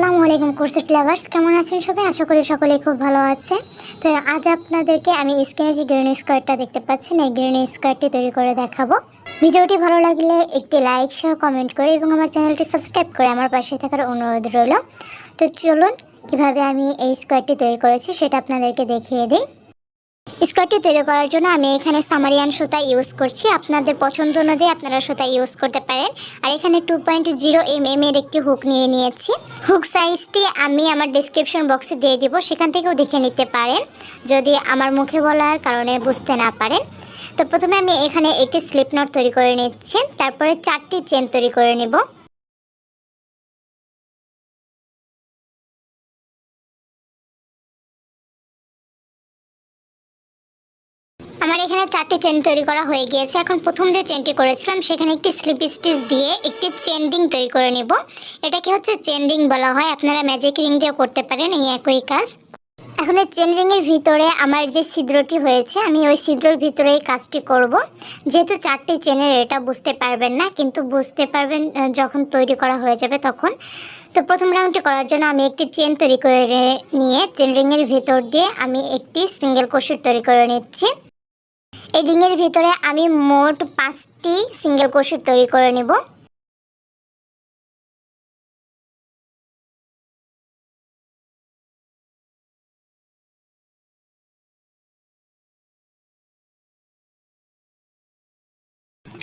আসসালামু আলাইকুম corset lovers কেমন আছেন সবাই? আশা করি সকলে খুব ভালো আছে তো আজ আপনাদেরকে আমি স্ক্রিনে যে গ্রিন স্কোয়ারটা দেখতে পাচ্ছেন, এই গ্রিন স্কোয়ারটি তৈরি করে দেখাবো। ভিডিওটি ভালো লাগলে একটি লাইক শেয়ার কমেন্ট করে এবং আমার চ্যানেলটি সাবস্ক্রাইব করে আমার পাশে থাকার অনুরোধ রইল। তো চলুন, কীভাবে আমি এই স্কোয়ারটি তৈরি করেছি সেটা আপনাদেরকে দেখিয়ে দিই। স্কোয়ারটি তৈরি করার জন্য আমি এখানে সামারিয়ান সুতা ইউজ করছি। আপনাদের পছন্দ অনুযায়ী আপনারা সুতা ইউজ করতে পারেন। আর এখানে two point zero M M এর একটি হুক নিয়ে নিয়েছি। হুক সাইজটি আমি আমার ডিসক্রিপশন বক্সে দিয়ে দিব, সেখান থেকেও দেখে নিতে পারেন। যদি আমার মুখে বলার কারণে বুঝতে না পারেন। তো প্রথমে আমি এখানে একটি স্লিপ নট তৈরি করে নিচ্ছি, তারপরে চারটি চেন তৈরি করে নেব। এখানে চারটি চেন তৈরি করা হয়ে গিয়েছে। এখন প্রথম যে চেনটি করেছিলাম, সেখানে একটি স্লিপ স্টিচ দিয়ে একটি চেন রিং তৈরি করে নেব। এটাকে হচ্ছে চেন রিং বলা হয়। আপনারা ম্যাজিক রিং দিয়েও করতে পারেন এই একই কাজ। এখন এই চেন ভিতরে আমার যে ছিদ্রটি হয়েছে, আমি ওই ছিদ্রের ভিতরে এই কাজটি করব। যেহেতু চারটি চেনের এটা বুঝতে পারবেন না, কিন্তু বুঝতে পারবেন যখন তৈরি করা হয়ে যাবে তখন। তো প্রথম রাউন্ডটি করার জন্য আমি একটি চেন তৈরি করে নিয়ে চেন রিংয়ের ভিতর দিয়ে আমি একটি সিঙ্গেল কোশিট তৈরি করে নিচ্ছি। এই রিংয়ের ভিতরে আমি মোট পাঁচটি সিঙ্গেল কোশিট তৈরি করে নেব।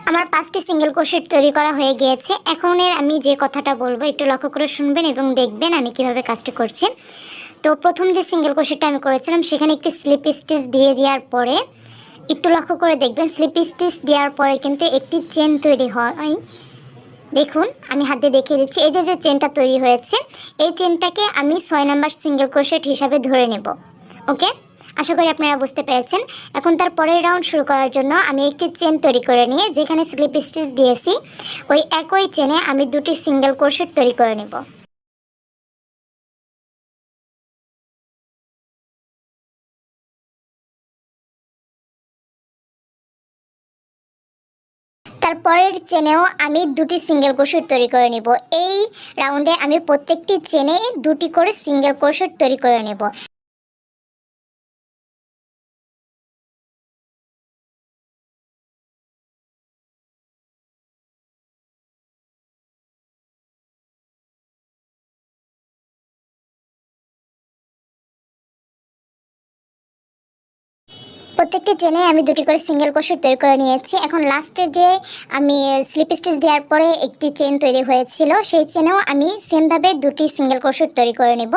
আমার পাঁচটি সিঙ্গেল কোশিট তৈরি করা হয়ে গিয়েছে। এখন এর আমি যে কথাটা বলব, একটু লক্ষ্য করে শুনবেন এবং দেখবেন আমি কীভাবে কাজটি করছি। তো প্রথম যে সিঙ্গেল কোশিটটা আমি করেছিলাম, সেখানে একটি স্লিপ স্টিচ দিয়ে দেওয়ার পরে একটু লক্ষ্য করে দেখবেন স্লিপ স্টিচ দেওয়ার পরে কিন্তু একটি চেন তৈরি হয়। দেখুন, আমি হাত দিয়ে দেখিয়ে দিচ্ছি। এই যে যে চেনটা তৈরি হয়েছে, এই চেনটাকে আমি ছয় নাম্বার সিঙ্গেল ক্রোশেট হিসাবে ধরে নেব। ওকে আশা করি আপনারা বুঝতে পেরেছেন। এখন তার পরের রাউন্ড শুরু করার জন্য আমি একটি চেন তৈরি করে নিয়ে যেখানে স্লিপ স্টিচ দিয়েছি, ওই একই চেনে আমি দুটি সিঙ্গেল ক্রোশেট তৈরি করে নেব। তারপরের চেনেও আমি দুটি সিঙ্গেল ক্রোশেট তৈরি করে নেব। এই রাউন্ডে আমি প্রত্যেকটি চেনে দুটি করে সিঙ্গেল ক্রোশেট তৈরি করে নেব। প্রত্যেকটি চেনে আমি দুটি করে সিঙ্গেল ক্রোশেট তৈরি করে নিয়েছি। এখন লাস্টে যে আমি স্লিপ স্টিচ দেওয়ার পরে একটি চেন তৈরি হয়েছিল, সেই চেনেও আমি সেমভাবে দুটি সিঙ্গেল ক্রোশেট তৈরি করে নেব।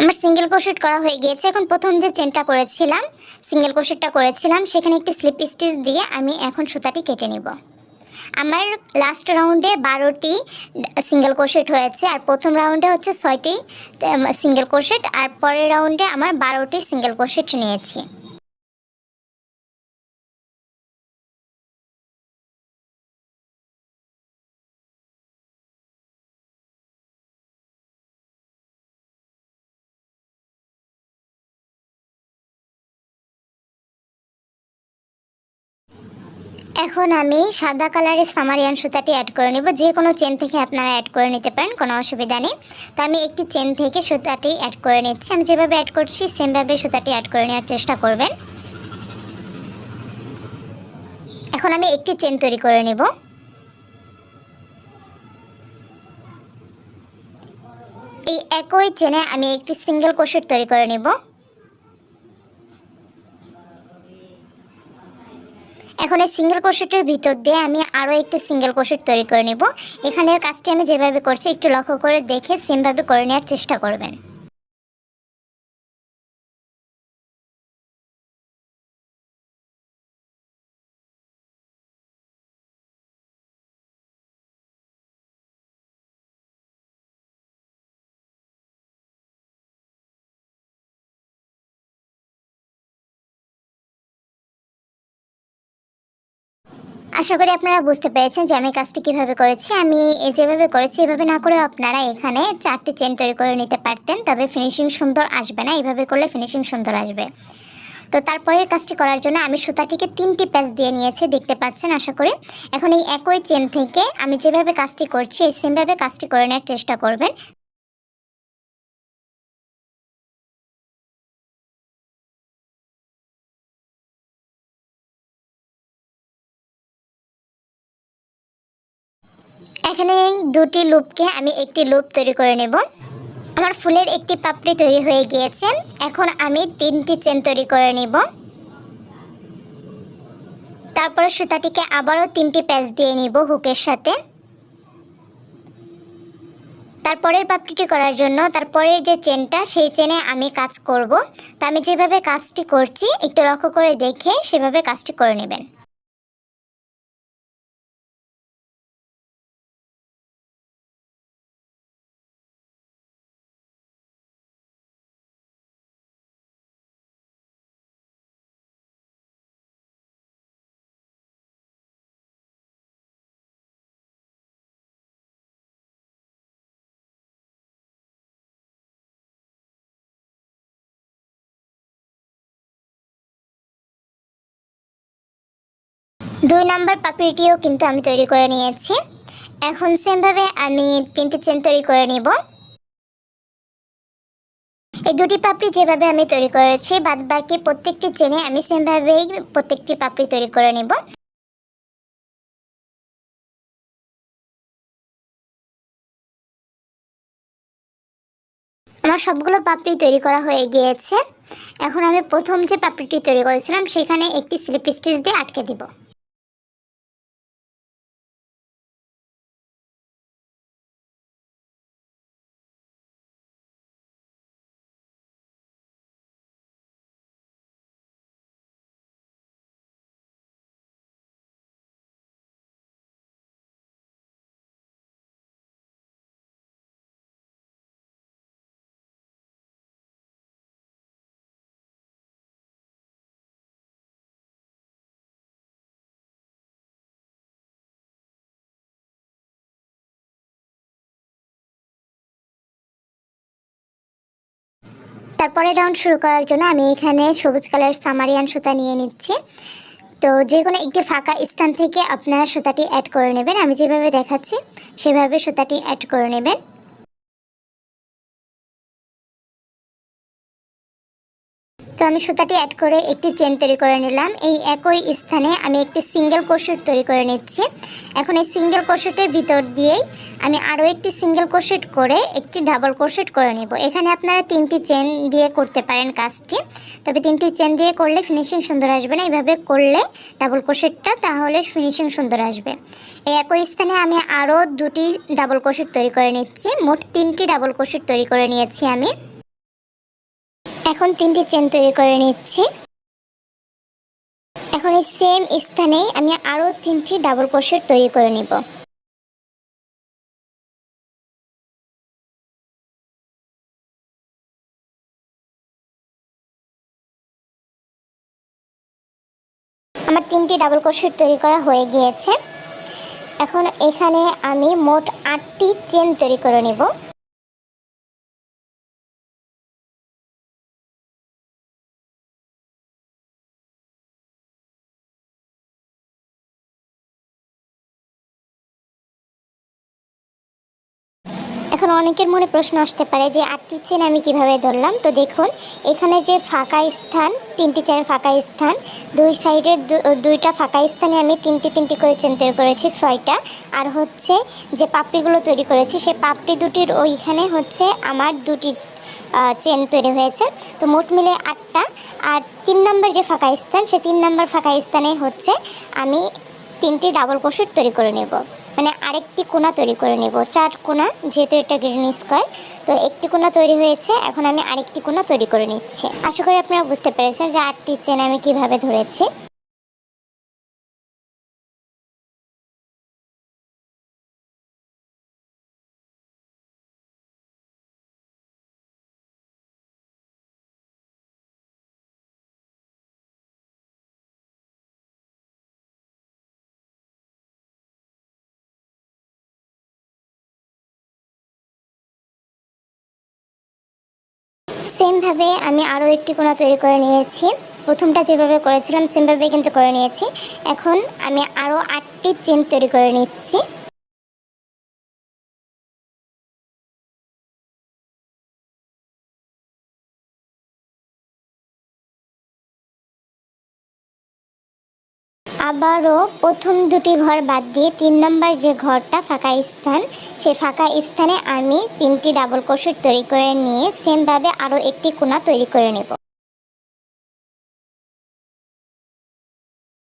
আমার সিঙ্গেল ক্রোশেট করা হয়ে গিয়েছে। এখন প্রথম যে চেনটা করেছিলাম সিঙ্গেল ক্রোশেটটা করেছিলাম, সেখানে একটি স্লিপ স্টিচ দিয়ে আমি এখন সুতাটি কেটে নেব। আমার লাস্ট রাউন্ডে বারোটি সিঙ্গেল কোশেট হয়েছে। আর প্রথম রাউন্ডে হচ্ছে ছয়টি সিঙ্গেল কোশেট আর পরের রাউন্ডে আমার বারোটি সিঙ্গেল ক্রোশেট নিয়েছি। এখন আমি সাদা কালারের সামারিয়ান সুতাটি অ্যাড করে নেব। যে কোনো চেন থেকে আপনারা অ্যাড করে নিতে পারেন, কোনো অসুবিধা নেই। তো আমি একটি চেন থেকে সুতাটি অ্যাড করে নিচ্ছি। আমি যেভাবে অ্যাড করছি সেমভাবে সুতাটি অ্যাড করে নেওয়ার চেষ্টা করবেন। এখন আমি একটি চেন তৈরি করে নেব। এই একই চেনে আমি একটি সিঙ্গেল কোশেট তৈরি করে নেব। এখন এই সিঙ্গেল কোশেটের ভিতর দিয়ে আমি আরও একটি সিঙ্গেল কোশেট তৈরি করে নেব। এখানের কাজটি আমি যেভাবে করছি, একটু লক্ষ্য করে দেখে সেমভাবে করে নেওয়ার চেষ্টা করবেন। আশা করি আপনারা বুঝতে পেরেছেন যে আমি কাজটি কীভাবে করেছি। আমি যেভাবে করেছি, এভাবে না করে আপনারা এখানে চারটি চেন তৈরি করে নিতে পারতেন, তবে ফিনিশিং সুন্দর আসবে না। এইভাবে করলে ফিনিশিং সুন্দর আসবে। তো তারপরের কাজটি করার জন্য আমি সুতাটিকে তিনটি প্যাচ দিয়ে নিয়েছি, দেখতে পাচ্ছেন আশা করি। এখন এই একই চেন থেকে আমি যেভাবে কাজটি করছি, এই সেমভাবে কাজটি করে নেওয়ার চেষ্টা করবেন। এখানে এই দুটি লুপকে আমি একটি লুপ তৈরি করে নেব। আমার ফুলের একটি পাপড়ি তৈরি হয়ে গিয়েছে। এখন আমি তিনটি চেন তৈরি করে নিব। তারপরে সুতাটিকে আবারও তিনটি প্যাচ দিয়ে নিব হুকের সাথে। তারপরের পাপড়িটি করার জন্য তারপরের যে চেনটা, সেই চেনে আমি কাজ করব। তো আমি যেভাবে কাজটি করছি, একটু লক্ষ্য করে দেখে সেভাবে কাজটি করে নেবেন। দুই নাম্বার পাপড়িটিও কিন্তু আমি তৈরি করে নিয়েছি। এখন সেমভাবে আমি তিনটি চেন তৈরি করে নিব। এই দুটি পাপড়ি যেভাবে আমি তৈরি করেছি বাদ বাকি প্রত্যেকটি চেনে আমি সেমভাবেই প্রত্যেকটি পাপড়ি তৈরি করে নিব। আমার সবগুলো পাপড়ি তৈরি করা হয়ে গিয়েছে। এখন আমি প্রথম যে পাপড়িটি তৈরি করেছিলাম, সেখানে একটি স্লিপ স্টিচ দিয়ে আটকে দিব। তারপরে রাউন্ড শুরু করার জন্য আমি এখানে সবুজ কালার সামারিয়ান সুতা নিয়ে নিচ্ছি। তো যে কোনো একটি ফাঁকা স্থান থেকে আপনারা সুতাটি অ্যাড করে নেবেন। আমি যেভাবে দেখাচ্ছি, সেভাবে সুতাটি অ্যাড করে নেবেন। তো আমি সুতাটি অ্যাড করে একটি চেন তৈরি করে নিলাম। এই একই স্থানে আমি একটি সিঙ্গেল কোশেট তৈরি করে নিচ্ছি। এখন এই সিঙ্গেল কোশেটের ভিতর দিয়েই আমি আরও একটি সিঙ্গেল কোশেট করে একটি ডাবল কোশেট করে নেব। এখানে আপনারা তিনটি চেন দিয়ে করতে পারেন কাজটি। তবে তিনটি চেন দিয়ে করলে ফিনিশিং সুন্দর আসবে না। এইভাবে করলে ডাবল কোশেটটা তাহলে ফিনিশিং সুন্দর আসবে। এই একই স্থানে আমি আরও দুটি ডাবল কোশেট তৈরি করে নিচ্ছি। মোট তিনটি ডাবল কোশেট তৈরি করে নিয়েছি আমি। এখন তিনটি চেন তৈরি করে নিচ্ছি। এখন এই সেম স্থানে আমি আরও তিনটি ডাবল ক্রোশেট তৈরি করে নিব। আমার তিনটি ডাবল ক্রোশেট তৈরি করা হয়ে গিয়েছে। এখন এখানে আমি মোট আটটি চেন তৈরি করে নিব। অনেকের মনে প্রশ্ন আসতে পারে যে আটটি চেন আমি কীভাবে ধরলাম? তো দেখুন, এখানে যে ফাঁকা স্থান, তিনটি চেনের ফাঁকা স্থান, দুই সাইডের দুইটা ফাঁকা স্থানে আমি তিনটি তিনটি করে চেন তৈরি করেছি, ছয়টা। আর হচ্ছে যে পাপড়িগুলো তৈরি করেছি, সেই পাপড়ি দুটির ওইখানে হচ্ছে আমার দুটি চেন তৈরি হয়েছে। তো মোট মিলে আটটা। আর তিন নম্বর যে ফাঁকা স্থান সে তিন নম্বর ফাঁকা স্থানে হচ্ছে আমি তিনটি ডাবল ক্রোশেট তৈরি করে নেব। মানে আরেকটি কোনা তৈরি করে নেব। চার কোনা, যেহেতু এটা গ্রিন স্কোয়ার তো একটি কোনা তৈরি হয়েছে, এখন আমি আরেকটি কোনা তৈরি করে নিচ্ছি। আশা করি আপনারা বুঝতে পেরেছেন যে আটটি চেন আমি কীভাবে ধরেছি। সেমভাবে আমি আরও একটি কোনা তৈরি করে নিয়েছি। প্রথমটা যেভাবে করেছিলাম, সেমভাবে কিন্তু করে নিয়েছি। এখন আমি আরও আটটি চেন তৈরি করে নিচ্ছি। আবারও প্রথম দুটি ঘর বাদ দিয়ে তিন নম্বর যে ঘরটা ফাঁকা স্থান সেই ফাঁকা স্থানে আমি তিনটি ডাবল ক্রোশেট তৈরি করে নিয়ে সেমভাবে আরও একটি কোনা তৈরি করে নেব।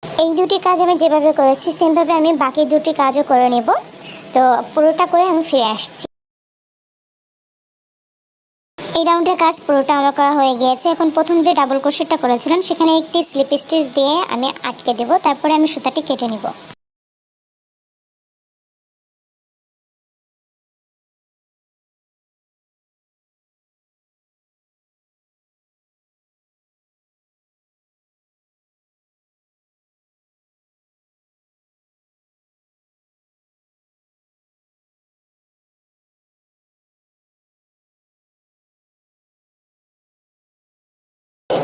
এই দুটি কাজ আমি যেভাবে করেছি, সেমভাবে আমি বাকি দুটি কাজও করে নেব। তো পুরোটা করে আমি ফিরে আসছি। এই রাউন্ডের কাজ পুরোটা আমার করা হয়ে গিয়েছে। এখন প্রথম যে ডাবল ক্রোশেটটা করেছিলাম, সেখানে একটি স্লিপ স্টিচ দিয়ে আমি আটকে দেব, তারপরে আমি সুতাটি কেটে নিব।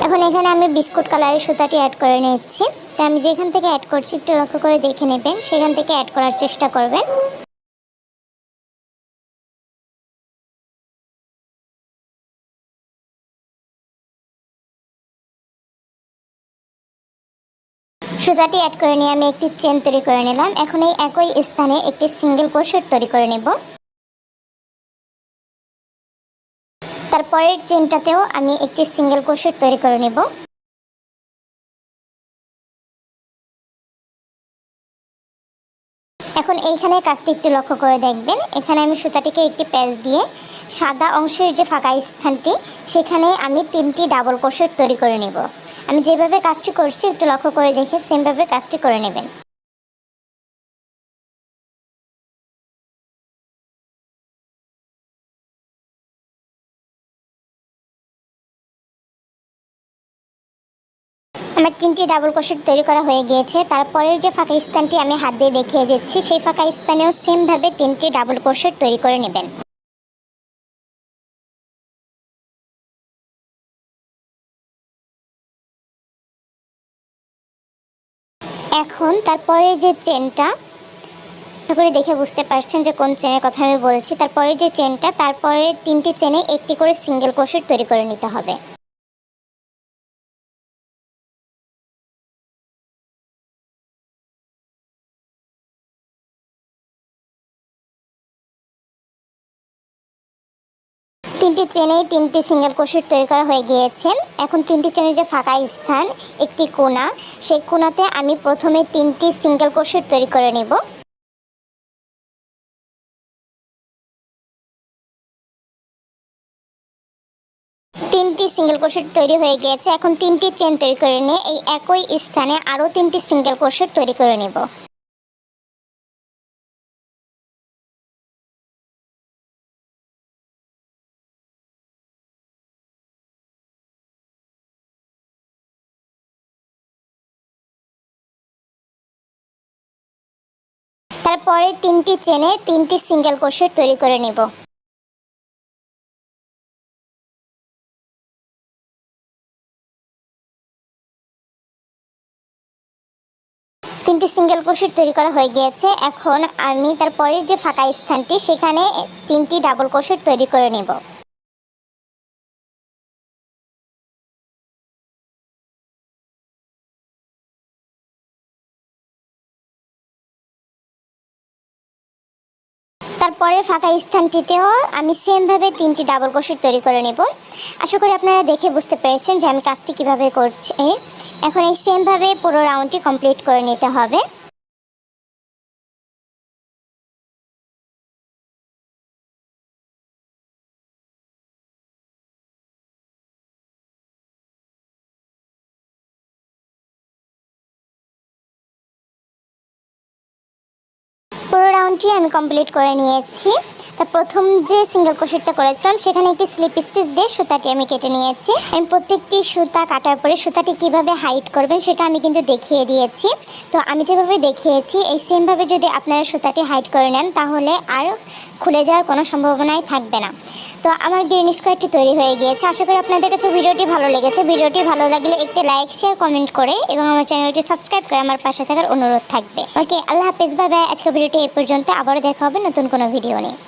এখন এখানে আমি বিস্কুট কালারের সুতাটি অ্যাড করে নিচ্ছি তো আমি যেখান থেকে অ্যাড করছি, একটু লক্ষ্য করে দেখে নেবেন। সেখান থেকে অ্যাড করার চেষ্টা করবেন। সুতাটি অ্যাড করে নিয়ে আমি একটি চেন তৈরি করে নিলাম। এখন এই একই স্থানে একটি সিঙ্গেল ক্রোশেট তৈরি করে নেব। তারপরের চেনটাতেও আমি একটি সিঙ্গেল ক্রোশেট তৈরি করে নেব। এখন এইখানে কাজটি একটু লক্ষ্য করে দেখবেন। এখানে আমি সুতাটিকে একটি প্যাচ দিয়ে সাদা অংশের যে ফাঁকা স্থানটি, সেখানে আমি তিনটি ডাবল ক্রোশেট তৈরি করে নেব। আমি যেভাবে কাজটি করছি, একটু লক্ষ্য করে দেখে সেমভাবে কাজটি করে নেবেন। আমার তিনটি ডাবল ক্রোশেট তৈরি করা হয়ে গিয়েছে। তারপরের যে ফাঁকা স্থানটি আমি হাত দিয়ে দেখিয়ে দিচ্ছি, সেই ফাঁকা স্থানেও সেমভাবে তিনটি ডাবল ক্রোশেট তৈরি করে নেবেন। এখন তারপরে যে চেনটা করে দেখে বুঝতে পারছেন যে কোন চেনের কথা আমি বলছি। তারপরে যে চেনটা, তারপরে তিনটি চেনে একটি করে সিঙ্গেল ক্রোশেট তৈরি করে নিতে হবে। তিনটি চেনে তিনটি সিঙ্গেল ক্রোশেট তৈরি করা হয়ে গিয়েছে। এখন তিনটি চেনের যে ফাঁকা স্থান, একটি কোনা, সেই কোনাতে আমি প্রথমে তিনটি সিঙ্গেল ক্রোশেট তৈরি করে নেব। তিনটি সিঙ্গেল ক্রোশেট তৈরি হয়ে গিয়েছে। এখন তিনটি চেন তৈরি করে নিয়ে এই একই স্থানে আরও তিনটি সিঙ্গেল ক্রোশেট তৈরি করে নেব। তারপরে তিনটি চেনে তিনটি সিঙ্গেল ক্রোশেট তৈরি করে নেব। তিনটি সিঙ্গেল ক্রোশেট তৈরি করা হয়ে গিয়েছে। এখন আমি তারপরের যে ফাঁকা স্থানটি, সেখানে তিনটি ডাবল ক্রোশেট তৈরি করে নেব। তারপরে ফাঁকা স্থানটিতেও আমি সেমভাবে তিনটি ডাবল ক্রোশেট তৈরি করে নেব। আশা করি আপনারা দেখে বুঝতে পেরেছেন যে আমি কাজটি কীভাবে করছি। এখন এই সেমভাবে পুরো রাউন্ডটি কমপ্লিট করে নিতে হবে। রাউন্ডটি আমি কমপ্লিট করে নিয়েছি। তা প্রথম যে সিঙ্গেল ক্রোশেটটা করেছিলাম, সেখানে একটি স্লিপ স্টিচ দিয়ে সুতাটি আমি কেটে নিয়েছি। আমি প্রত্যেকটি সুতা কাটার পরে সুতাটি কীভাবে হাইট করবেন, সেটা আমি কিন্তু দেখিয়ে দিয়েছি। তো আমি যেভাবে দেখিয়েছি, এই সেমভাবে যদি আপনারা সুতাটি হাইট করে নেন, তাহলে আর খুলে যাওয়ার কোনো সম্ভাবনাই থাকবে না। তো আমার গ্রিন স্কোয়ারটি তৈরি হয়ে গিয়েছে। আশা করি আপনাদের কাছে ভিডিওটি ভালো লেগেছে। ভিডিওটি ভালো লাগলে একটি লাইক শেয়ার কমেন্ট করে এবং আমার চ্যানেলটি সাবস্ক্রাইব করে আমার পাশে থাকার অনুরোধ থাকবে। ওকে আল্লাহ হাফিজ বাই বাই আজকে ভিডিওটি এই পর্যন্ত। আবারও দেখা হবে নতুন কোনো ভিডিও নিয়ে।